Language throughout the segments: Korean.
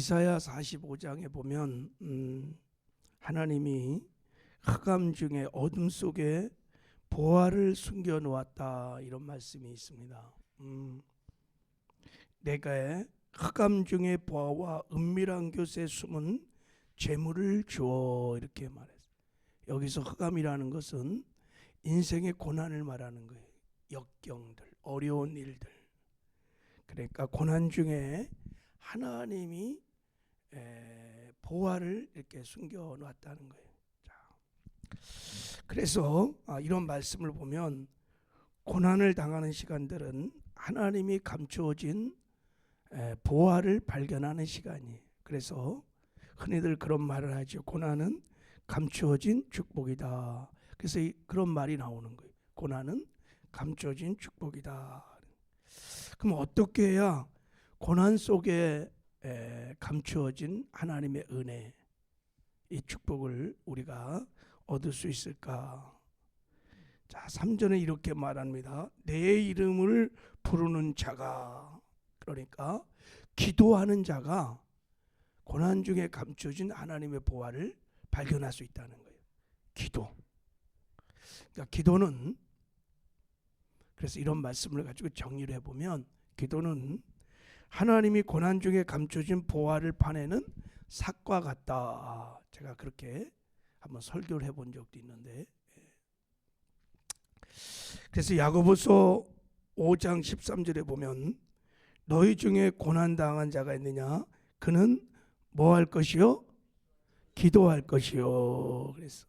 이사야 45장에 보면 음, 하나님이 흑암 중에 어둠 속에 보화를 숨겨 놓았다 이런 말씀이 있습니다. 음, 내가 흑암 중에 보화와 은밀한 곳에 숨은 재물을 주어 이렇게 말했어요. 여기서 흑암이라는 것은 인생의 고난을 말하는 거예요. 역경들, 어려운 일들. 그러니까 고난 중에 하나님이 에, 보화를 이렇게 숨겨 놨다는 거예요. 자, 그래서 아, 이런 말씀을 보면 고난을 당하는 시간들은 하나님이 감추어진 에, 보화를 발견하는 시간이에요. 그래서 흔히들 그런 말을 하죠. 고난은 감추어진 축복이다. 그래서 이, 그런 말이 나오는 거예요. 고난은 감추어진 축복이다. 그럼 어떻게 해야 고난 속에 에, 감추어진 하나님의 은혜, 이 축복을 우리가 얻을 수 있을까? 자, 3절에 이렇게 말합니다. 내 이름을 부르는 자가 그러니까 기도하는 자가 고난 중에 감춰진 하나님의 보화를 발견할 수 있다는 거예요. 기도. 그러니까 기도는 그래서 이런 말씀을 가지고 정리를 해보면 기도는 하나님이 고난 중에 감춰진 보화를 파내는 삭과 같다. 제가 그렇게 한번 설교를 해본 적도 있는데 예. 그래서 야고보서 5장 13절에 보면 너희 중에 고난 당한 자가 있느냐 그는 뭐 할 것이요 기도할 것이요 그래서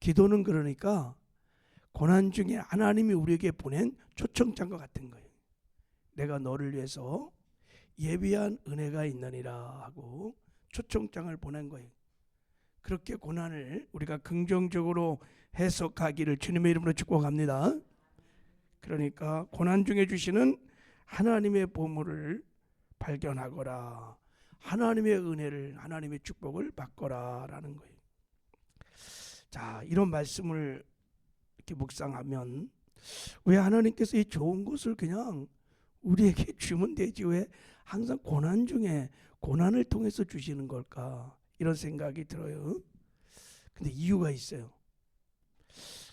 기도는 그러니까 고난 중에 하나님이 우리에게 보낸 초청장과 같은 거예요. 내가 너를 위해서 예비한 은혜가 있느니라 하고 초청장을 보낸 거예요. 그렇게 고난을 우리가 긍정적으로 해석하기를 주님의 이름으로 축복합니다. 그러니까 고난 중에 주시는 하나님의 보물을 발견하거라. 하나님의 은혜를 하나님의 축복을 받거라라는 거예요. 자, 이런 말씀을 이렇게 묵상하면 왜 하나님께서 이 좋은 것을 그냥 우리에게 주면 되지 왜 항상 고난 중에 고난을 통해서 주시는 걸까 이런 생각이 들어요. 근데 이유가 있어요.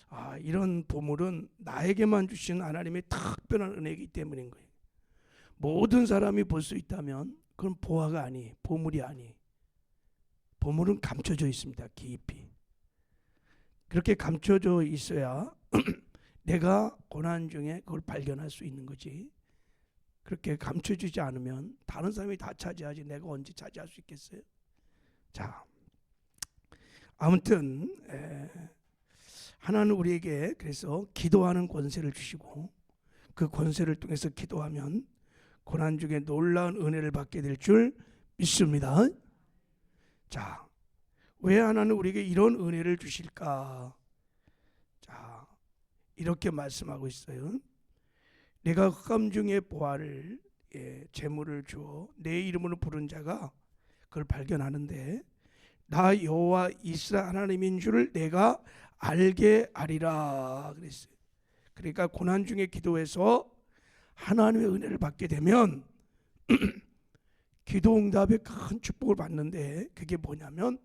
아, 이런 보물은 나에게만 주신 하나님의 특별한 은혜이기 때문인 거예요. 모든 사람이 볼 수 있다면 그건 보화가 아니, 보물이 아니. 보물은 감춰져 있습니다. 깊이. 그렇게 감춰져 있어야 내가 고난 중에 그걸 발견할 수 있는 거지. 그렇게 감춰주지 않으면 다른 사람이 다 차지하지 내가 언제 차지할 수 있겠어요? 자, 아무튼 에, 하나는 우리에게 그래서 기도하는 권세를 주시고 그 권세를 통해서 기도하면 고난 중에 놀라운 은혜를 받게 될 줄 믿습니다. 자, 왜 하나는 우리에게 이런 은혜를 주실까? 자, 이렇게 말씀하고 있어요. 내가 흑암 중에 보화를 예, 재물을 주어 내 이름으로 부른 자가 그걸 발견하는데 나 여호와 이스라엘 하나님인 줄을 내가 알게 하리라 그랬어요. 그러니까 고난 중에 기도해서 하나님의 은혜를 받게 되면 기도 응답의 큰 축복을 받는데 그게 뭐냐면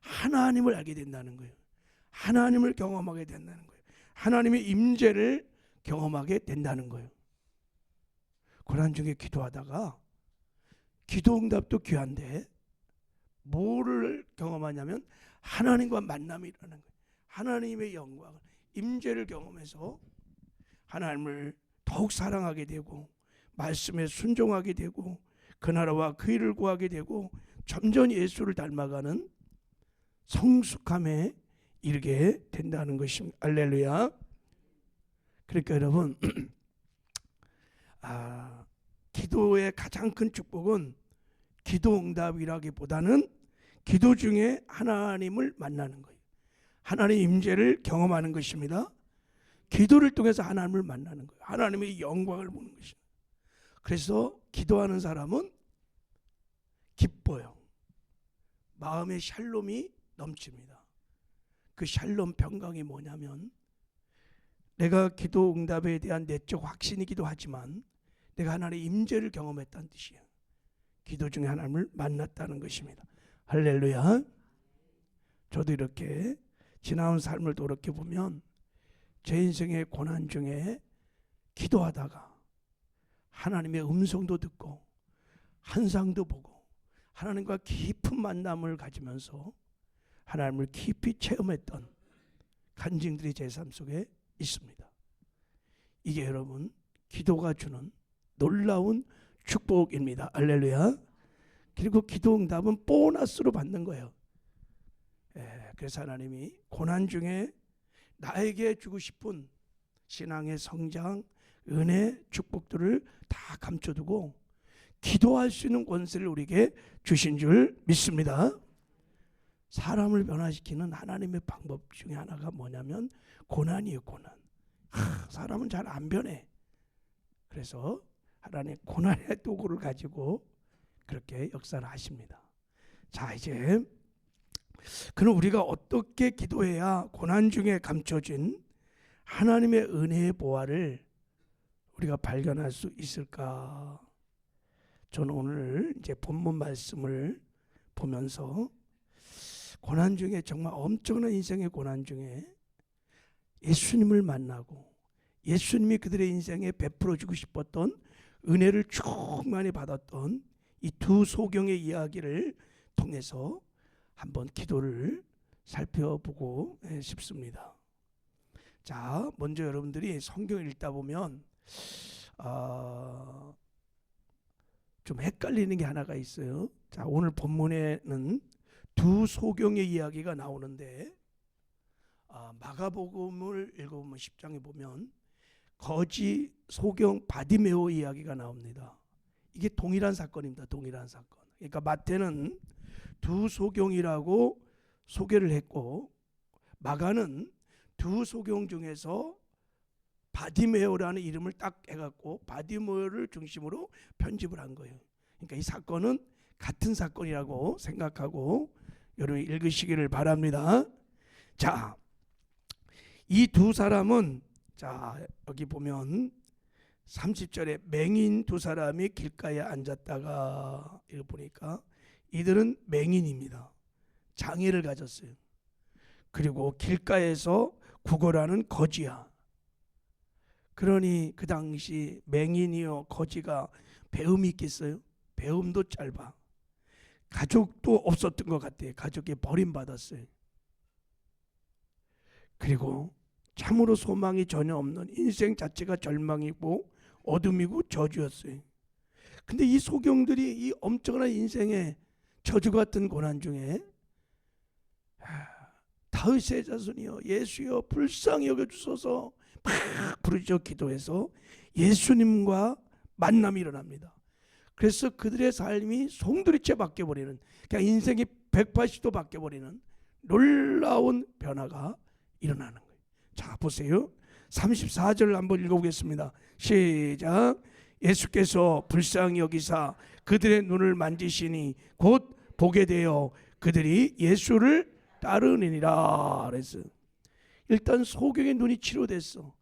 하나님을 알게 된다는 거예요. 하나님을 경험하게 된다는 거예요. 하나님의 임재를 경험하게 된다는 거예요. 고난 중에 기도하다가 기도 응답도 귀한데 뭐를 경험하냐면 하나님과 만남이라는 거예요. 하나님의 영광을 임재를 경험해서 하나님을 더욱 사랑하게 되고 말씀에 순종하게 되고 그 나라와 그 일을 구하게 되고 점점 예수를 닮아가는 성숙함에 이르게 된다는 것입니다. 알렐루야. 그러니까 여러분 아, 기도의 가장 큰 축복은 기도 응답이라기보다는 기도 중에 하나님을 만나는 거예요. 하나님 임재를 경험하는 것입니다. 기도를 통해서 하나님을 만나는 거예요. 하나님의 영광을 보는 것이죠. 그래서 기도하는 사람은 기뻐요. 마음의 샬롬이 넘칩니다. 그 샬롬 평강이 뭐냐면 내가 기도 응답에 대한 내적 확신이기도 하지만 내가 하나님의 임재를 경험했다는 뜻이에요. 기도 중에 하나님을 만났다는 것입니다. 할렐루야. 저도 이렇게 지나온 삶을 돌이켜 보면 제 인생의 고난 중에 기도하다가 하나님의 음성도 듣고 한상도 보고 하나님과 깊은 만남을 가지면서 하나님을 깊이 체험했던 간증들이 제 삶 속에 있습니다. 이게 여러분 기도가 주는 놀라운 축복입니다. 알렐루야. 그리고 기도 응답은 보너스로 받는 거예요. 예, 그래서 하나님이 고난 중에 나에게 주고 싶은 신앙의 성장, 은혜, 축복들을 다 감춰두고 기도할 수 있는 권세를 우리에게 주신 줄 믿습니다. 사람을 변화시키는 하나님의 방법 중에 하나가 뭐냐면 고난이에요, 고난. 하, 사람은 잘 안 변해. 그래서 하나님 고난의 도구를 가지고 그렇게 역사를 하십니다. 자, 이제 그럼 우리가 어떻게 기도해야 고난 중에 감춰진 하나님의 은혜의 보화를 우리가 발견할 수 있을까? 저는 오늘 이제 본문 말씀을 보면서 고난 중에 정말 엄청난 인생의 고난 중에 예수님을 만나고 예수님이 그들의 인생에 베풀어 주고 싶었던 은혜를 충만히 받았던 이 두 소경의 이야기를 통해서 한번 기도를 살펴보고 예, 싶습니다. 자, 먼저 여러분들이 성경을 읽다 보면 아, 좀 헷갈리는 게 하나가 있어요. 자, 오늘 본문에는 두 소경의 이야기가 나오는데 아, 마가복음을 읽어보면 10장에 보면 거지 소경 바디메오 이야기가 나옵니다. 이게 동일한 사건입니다. 동일한 사건. 그러니까 마태는 두 소경이라고 소개를 했고 마가는 두 소경 중에서 바디메오라는 이름을 딱 해갖고 바디메오를 중심으로 편집을 한 거예요. 그러니까 이 사건은 같은 사건이라고 생각하고 여러분이 읽으시기를 바랍니다. 자, 이 두 사람은 자 여기 보면 30절에 맹인 두 사람이 길가에 앉았다가 이거 보니까 이들은 맹인입니다. 장애를 가졌어요. 그리고 길가에서 구걸하는 거지야. 그러니 그 당시 맹인이요 거지가 배움이 있겠어요? 배움도 짧아. 가족도 없었던 것 같아요. 가족이 버림받았어요. 그리고 참으로 소망이 전혀 없는 인생 자체가 절망이고 어둠이고 저주였어요. 근데 이 소경들이 이 엄청난 인생의 저주 같은 고난 중에 다윗의 자손이여 예수여 불쌍히 여겨 주소서 막 부르짖어 기도해서 예수님과 만남이 일어납니다. 그래서 그들의 삶이 송두리째 바뀌어 버리는 그냥 인생이 180도 바뀌어 버리는 놀라운 변화가 일어나는 거예요. 자, 보세요. 34절 한번 읽어보겠습니다. 시작. 예수께서 불쌍히 여기사 그들의 눈을 만지시니 곧 보게 되어 그들이 예수를 따르니라. 그래서 일단 소경의 눈이 치료됐어.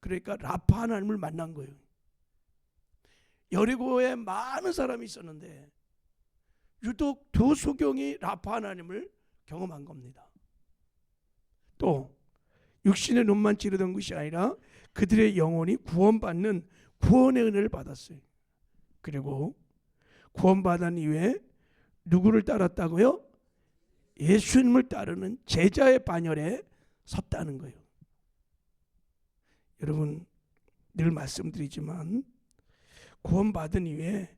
그러니까 라파 하나님을 만난 거예요. 여리고에 많은 사람이 있었는데 유독 두 소경이 라파 하나님을 경험한 겁니다. 또 육신의 눈만 찌르던 것이 아니라 그들의 영혼이 구원받는 구원의 은혜를 받았어요. 그리고 구원받은 이후에 누구를 따랐다고요? 예수님을 따르는 제자의 반열에 섰다는 거예요. 여러분 늘 말씀드리지만 구원받은 이후에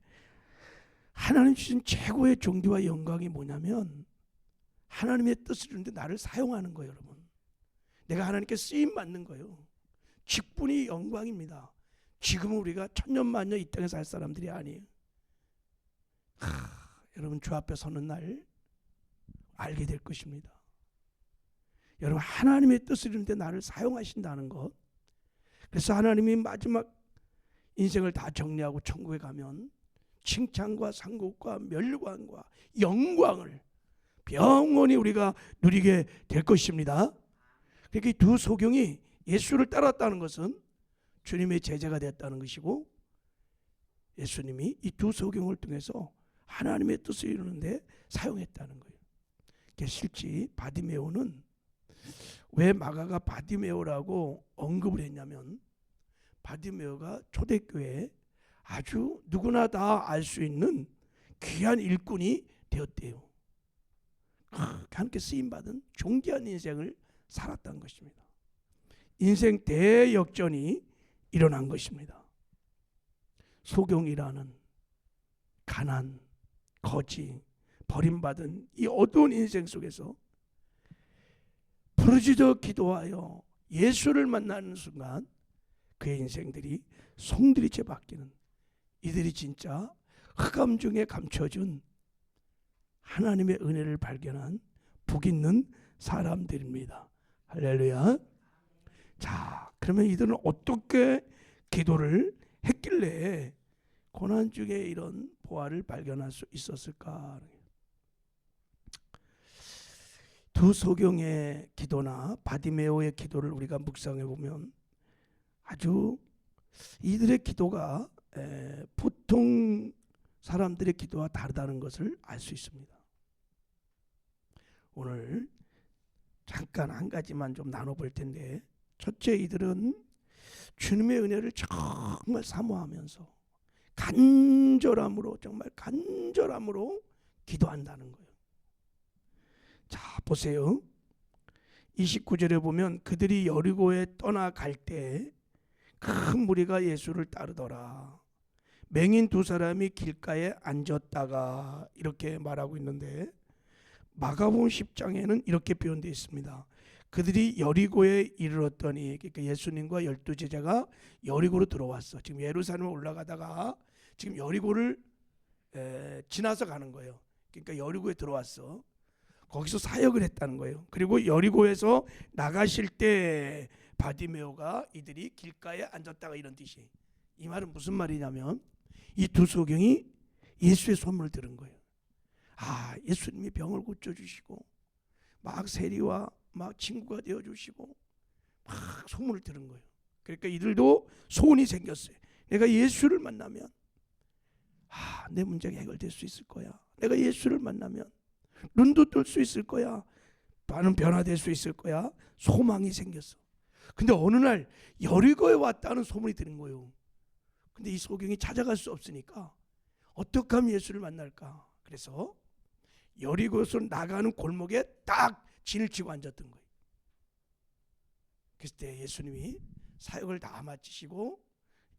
하나님 주신 최고의 종기와 영광이 뭐냐면 하나님의 뜻을 이루는데 나를 사용하는 거예요, 여러분. 내가 하나님께 쓰임 받는 거예요. 직분이 영광입니다. 지금은 우리가 천년만년 이 땅에 살 사람들이 아니에요. 하, 여러분 주 앞에 서는 날 알게 될 것입니다. 여러분 하나님의 뜻을 이루는데 나를 사용하신다는 것. 그래서 하나님이 마지막 인생을 다 정리하고 천국에 가면 칭찬과 상급과 멸관과 영광을 영원히 우리가 누리게 될 것입니다. 그러니까 두 소경이 예수를 따랐다는 것은 주님의 제자가 됐다는 것이고 예수님이 이 두 소경을 통해서 하나님의 뜻을 이루는데 사용했다는 거예요. 이게 실제 바디메오는 왜 마가가 바디메오라고 언급을 했냐면 바디메오가 초대교회 아주 누구나 다 알 수 있는 귀한 일꾼이 되었대요. 하나님께 쓰임 받은 존귀한 인생을 살았던 것입니다. 인생 대역전이 일어난 것입니다. 소경이라는 가난, 거지, 버림받은 이 어두운 인생 속에서 부르짖어 기도하여 예수를 만나는 순간 그의 인생들이 송두리째 바뀌는 이들이 진짜 흑암 중에 감춰준 하나님의 은혜를 발견한 복 있는 사람들입니다. 할렐루야. 자, 그러면 이들은 어떻게 기도를 했길래 고난 중에 이런 보화를 발견할 수 있었을까? 두 소경의 기도나 바디메오의 기도를 우리가 묵상해 보면 아주 이들의 기도가 에, 보통 사람들의 기도와 다르다는 것을 알 수 있습니다. 오늘 잠깐 한 가지만 좀 나눠볼 텐데 첫째 이들은 주님의 은혜를 정말 사모하면서 간절함으로 정말 간절함으로 기도한다는 거예요. 자 보세요. 29절에 보면 그들이 여리고에 떠나갈 때 큰 무리가 예수를 따르더라. 맹인 두 사람이 길가에 앉았다가 이렇게 말하고 있는데 마가복음 10장에는 이렇게 표현되어 있습니다. 그들이 여리고에 이르렀더니 그러니까 예수님과 열두 제자가 여리고로 들어왔어. 지금 예루살렘에 올라가다가 지금 여리고를 에, 지나서 가는 거예요. 그러니까 여리고에 들어왔어. 거기서 사역을 했다는 거예요. 그리고 여리고에서 나가실 때 바디메오가 이들이 길가에 앉았다가 이런 뜻이. 이 말은 무슨 말이냐면 이 두 소경이 예수의 소문을 들은 거예요. 아, 예수님이 병을 고쳐 주시고 막 세리와 막 친구가 되어 주시고 막 소문을 들은 거예요. 그러니까 이들도 소원이 생겼어요. 내가 예수를 만나면 아, 내 문제가 해결될 수 있을 거야. 내가 예수를 만나면 눈도 뜰 수 있을 거야. 많은 변화될 수 있을 거야. 소망이 생겼어. 근데 어느 날 여리고에 왔다는 소문이 드는 거예요. 근데 이 소경이 찾아갈 수 없으니까 어떻게 하면 예수를 만날까? 그래서 여리고에서 나가는 골목에 딱 진을 치고 앉았던 거예요. 그랬을 때 예수님이 사역을 다 마치시고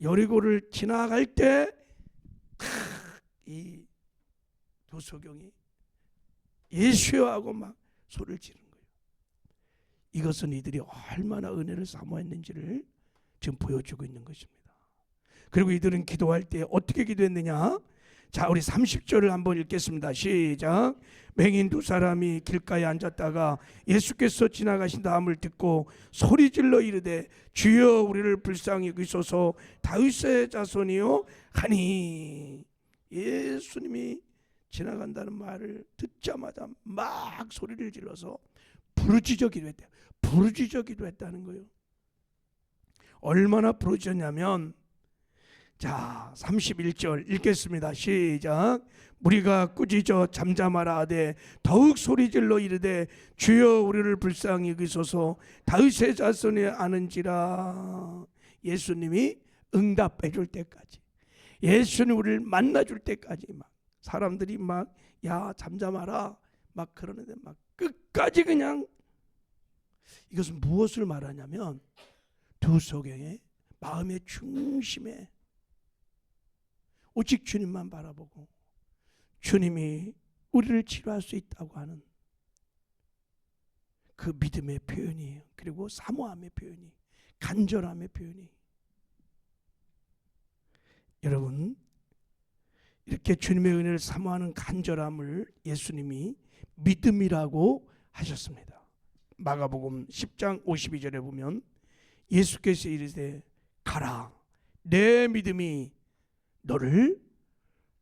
여리고를 지나갈 때이두 소경이 예수여 하고 막 소리를 지르는 거예요. 이것은 이들이 얼마나 은혜를 사모했는지를 지금 보여주고 있는 것입니다. 그리고 이들은 기도할 때 어떻게 기도했느냐? 자, 우리 30절을 한번 읽겠습니다. 시작. 맹인 두 사람이 길가에 앉았다가 예수께서 지나가신 다음을 듣고 소리질러 이르되 주여 우리를 불쌍히 여기소서 다윗의 자손이요 하니 예수님이 지나간다는 말을 듣자마자 막 소리를 질러서 부르짖어 기도했대요. 부르짖어 기도했다는 거예요. 얼마나 부르짖었냐면 자, 31절 읽겠습니다. 시작. 우리가 꾸짖어 잠잠하라 하되 더욱 소리질러 이르되 주여 우리를 불쌍히 여기소서 다윗의 자손이 아는지라 예수님이 응답해 줄 때까지 예수님 우리를 만나 줄 때까지 막 사람들이 막 야 잠잠하라 막 그러는데 막 끝까지 그냥 이것은 무엇을 말하냐면 두 소경의 마음의 중심에 오직 주님만 바라보고 주님이 우리를 치료할 수 있다고 하는 그 믿음의 표현이에요. 그리고 사모함의 표현이, 간절함의 표현이. 여러분, 이렇게 주님의 은혜를 사모하는 간절함을 예수님이 믿음이라고 하셨습니다. 마가복음 10장 52절에 보면 예수께서 이르되 가라 내 믿음이 너를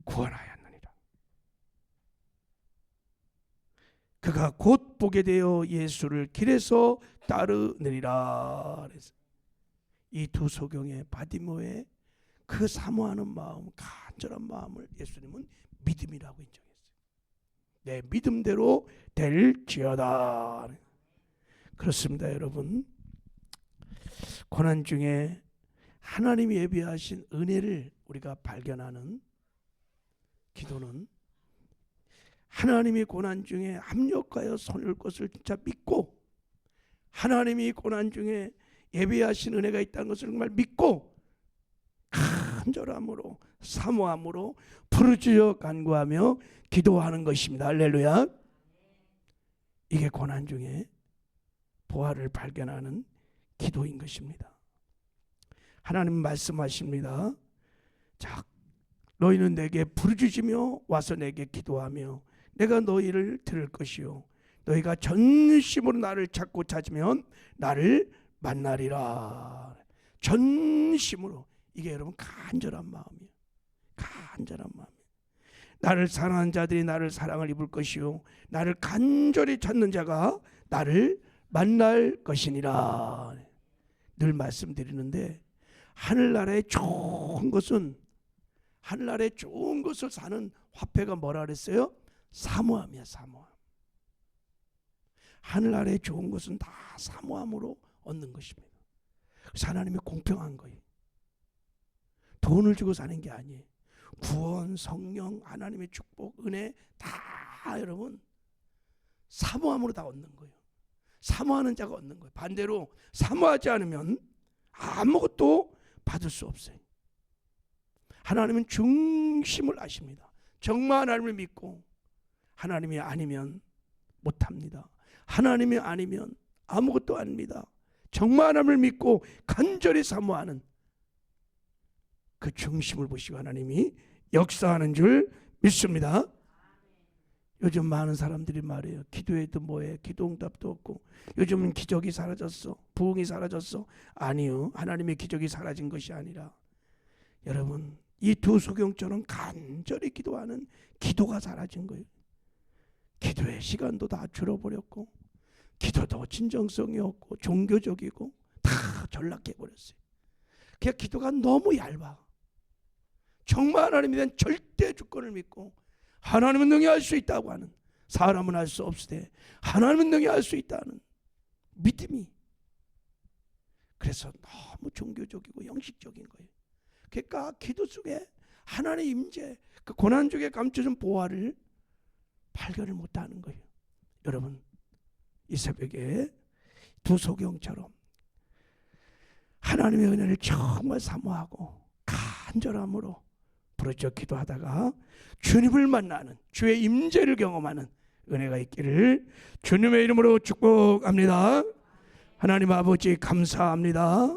구원하였느니라. 그가 곧 보게 되어 예수를 길에서 따르느니라. 이 두 소경의 바디모의 그 사모하는 마음, 간절한 마음을 예수님은 믿음이라고 인정했어요. 내 믿음대로 될지어다. 그렇습니다, 여러분. 고난 중에 하나님이 예비하신 은혜를 우리가 발견하는 기도는 하나님이 고난 중에 합력하여 손을 것을 진짜 믿고 하나님이 고난 중에 예배하신 은혜가 있다는 것을 정말 믿고 간절함으로 사모함으로 부르짖어 간구하며 기도하는 것입니다. 할렐루야. 이게 고난 중에 보화를 발견하는 기도인 것입니다. 하나님 말씀하십니다. 자, 너희는 내게 부르짖으며 와서 내게 기도하며 내가 너희를 들을 것이요 너희가 전심으로 나를 찾고 찾으면 나를 만나리라. 전심으로 이게 여러분 간절한 마음이에요. 간절한 마음. 나를 사랑하는 자들이 나를 사랑을 입을 것이요 나를 간절히 찾는 자가 나를 만날 것이니라. 늘 말씀드리는데 하늘나라의 좋은 것은 하늘나라의 좋은 것을 사는 화폐가 뭐라 그랬어요? 사모함이야 사모함. 하늘나라의 좋은 것은 다 사모함으로 얻는 것입니다. 그래서 하나님이 공평한 거예요. 돈을 주고 사는 게 아니에요. 구원, 성령, 하나님의 축복, 은혜 다 여러분 사모함으로 다 얻는 거예요. 사모하는 자가 얻는 거예요. 반대로 사모하지 않으면 아무것도 받을 수 없어요. 하나님은 중심을 아십니다. 정말 하나님을 믿고 하나님이 아니면 못합니다. 하나님이 아니면 아무것도 아닙니다. 정말 하나님을 믿고 간절히 사모하는 그 중심을 보시고 하나님이 역사하는 줄 믿습니다. 요즘 많은 사람들이 말해요. 기도해도 뭐해? 기도 응답도 없고 요즘은 기적이 사라졌어. 부흥이 사라졌어. 아니요. 하나님의 기적이 사라진 것이 아니라 여러분 이 두 소경처럼 간절히 기도하는 기도가 사라진 거예요. 기도의 시간도 다 줄어버렸고 기도도 진정성이 없고 종교적이고 다 전락해 버렸어요. 그냥 기도가 너무 얇아. 정말 하나님에 대한 절대 주권을 믿고 하나님은 능히 할 수 있다고 하는 사람은 할 수 없으되 하나님은 능히 할 수 있다는 믿음이 그래서 너무 종교적이고 형식적인 거예요. 그러니까 기도 속에 하나님의 임재, 그 고난 중에 감춰진 보화를 발견을 못하는 거예요. 여러분 이 새벽에 두 소경처럼 하나님의 은혜를 정말 사모하고 간절함으로 부르짖어 기도하다가 주님을 만나는 주의 임재를 경험하는 은혜가 있기를 주님의 이름으로 축복합니다. 하나님 아버지 감사합니다.